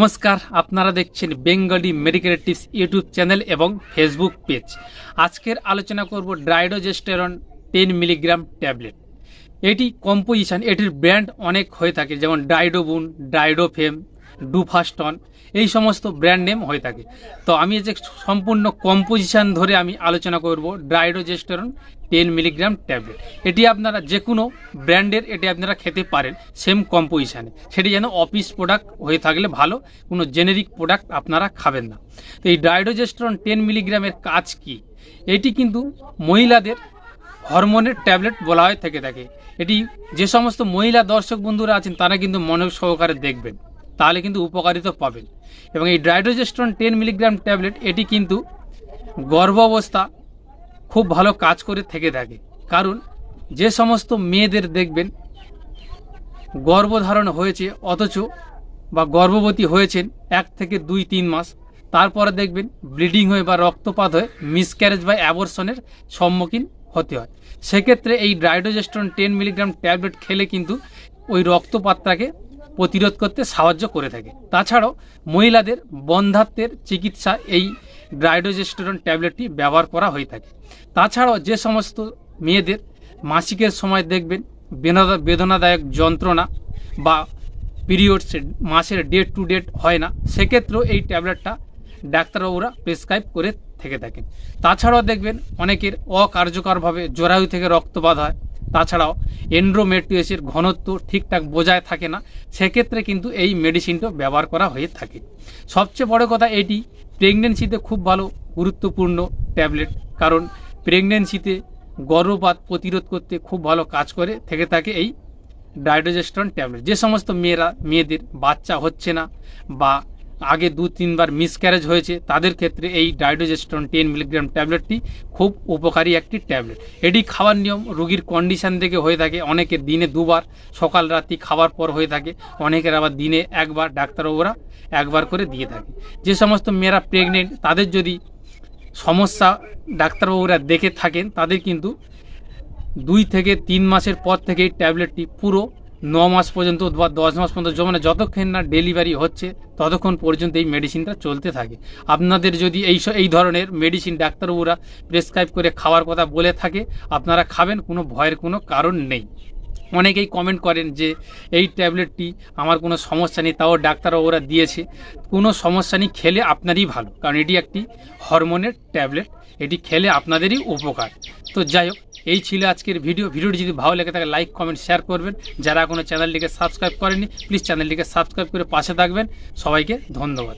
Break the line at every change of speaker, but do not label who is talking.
নমস্কার, আপনারা দেখছেন Bengali medical tips YouTube channel এবং ফেসবুক পেজ। আজকের আলোচনা করব ড্রাইডোজেস্টেরন টেন মিলিগ্রাম ট্যাবলেট। এটি কম্পোজিশন, এটির ব্র্যান্ড অনেক হয়ে থাকে, যেমন ডাইডোবুন, ডাইডোফেম ডুফাস্টন, এই সমস্ত ব্র্যান্ড নেম হয়ে থাকে। তো আমি যে সম্পূর্ণ কম্পোজিশন ধরে আমি আলোচনা করব ড্রাইডোজেস্টেরন টেন মিলিগ্রাম ট্যাবলেট এটি আপনারা যে কোনো ব্র্যান্ডের এটি আপনারা খেতে পারেন সেম কম্পোজিশানে সেটি যেন অফিস প্রোডাক্ট হয়ে থাকলে ভালো, কোনো জেনেরিক প্রোডাক্ট আপনারা খাবেন না। তো এই ডাইডোজেস্টেরন টেন মিলিগ্রামের কাজ কি? এটি কিন্তু মহিলাদের হরমোনের ট্যাবলেট বলা হয় থেকে থাকে। এটি যে সমস্ত মহিলা দর্শক বন্ধুরা আছেন, তারা কিন্তু মনোযোগ সহকারে দেখবেন। তাহলে কিন্তু উপকারিতা পাবেন। এবং এই ড্রাইডোজেস্ট্রন টেন মিলিগ্রাম ট্যাবলেট, এটি কিন্তু গর্ভাবস্থা খুব ভালো কাজ করে থেকে থাকে। কারণ যে সমস্ত মেয়েদের দেখবেন গর্ভধারণ হয়েছে, অথচ বা গর্ভবতী হয়েছেন এক থেকে দুই, তিন মাস, তারপরে দেখবেন ব্লিডিং হয়ে বা রক্তপাত হয়ে, মিসক্যারেজ বা অ্যাবর্শনের সম্মুখীন হতে হয়। সেক্ষেত্রে এই ড্রাইডোজেস্ট্রন টেন মিলিগ্রাম ট্যাবলেট খেলে কিন্তু ওই রক্তপাতটাকে প্রতিরোধ করতে সাহায্য করে থাকে। তাছাড়াও মহিলাদের বন্ধাত্বের চিকিৎসা এই ড্রাইডোজেস্টেরন ট্যাবলেটটি ব্যবহার করা হয়ে থাকে। তাছাড়াও যে সমস্ত মেয়েদের মাসিকের সময় দেখবেন, বেদনা, বেদনাদায়ক যন্ত্রণা বা পিরিয়ডস মাসের ডেট টু ডেট হয় না, সেক্ষেত্রেও এই ট্যাবলেটটা ডাক্তারবাবুরা প্রেসক্রাইব করে থেকে থাকেন। তাছাড়াও দেখবেন, অনেকের অকার্যকরভাবে জরায়ু থেকে রক্তপাত হয় তাছাড়াও এন্ড্রোমেট্রিয়াসের ঘনত্ব ঠিকঠাক বোঝায় থাকে না, সেক্ষেত্রে কিন্তু এই মেডিসিনটা ব্যবহার করা হয়ে থাকে। সবচেয়ে বড় কথা এটি প্রেগনেন্সিতে খুব ভালো গুরুত্বপূর্ণ ট্যাবলেট কারণ প্রেগনেন্সিতে গর্ভপাত প্রতিরোধ করতে খুব ভালো কাজ করে, থেকে থাকে এই ডাইডোজেস্ট্রন ট্যাবলেট যে সমস্ত মেয়েরা, মেয়েদের বাচ্চা হচ্ছে না বা আগে দু তিনবার মিসক্যারেজ হয়েছে, তাদের ক্ষেত্রে এই ডাইডোজেস্ট্রন টেন মিলিগ্রাম ট্যাবলেটটি খুব উপকারী একটি ট্যাবলেট এটি খাওয়ার নিয়ম, রোগীর কন্ডিশন থেকে হয়ে থাকে অনেকের দিনে দুবার, সকাল রাত্রি খাওয়ার পর হয়ে থাকে, অনেকের আবার দিনে একবার, ডাক্তারবাবুরা একবার করে দিয়ে থাকে। যে সমস্ত মেয়েরা প্রেগনেন্ট তাদের যদি সমস্যা ডাক্তারবাবুরা দেখে থাকেন, তাদের কিন্তু দুই থেকে তিন মাসের পর থেকে এই ট্যাবলেটটি পুরো ন মাস পর্যন্ত বা দশ মাস পর্যন্ত মানে যতক্ষণ না ডেলিভারি হচ্ছে, ততক্ষণ পর্যন্ত এই মেডিসিনটা চলতে থাকে। আপনাদের যদি এই এই ধরনের মেডিসিন ডাক্তারবাবুরা প্রেসক্রাইব করে খাওয়ার কথা বলে থাকে, আপনারা খাবেন, কোনো ভয়ের কোনো কারণ নেই। অনেকেই কমেন্ট করেন যে, এই ট্যাবলেটটি আমার কোনো সমস্যা নেই, তাও ডাক্তারবাবুরা দিয়েছে। কোনো সমস্যা নেই, খেলে আপনারই ভালো, কারণ এটি একটি হরমোনের ট্যাবলেট এটি খেলে আপনাদেরই উপকার। তো যাই হোক এই ছিল আজকের ভিডিও। ভিডিওটি যদি ভালো লেগে থাকে লাইক কমেন্ট শেয়ার করবেন। যারা কোনো চ্যানেলটিকে সাবস্ক্রাইব করেনি প্লিজ চ্যানেলটিকে সাবস্ক্রাইব করে পাশে থাকবেন। সবাইকে ধন্যবাদ।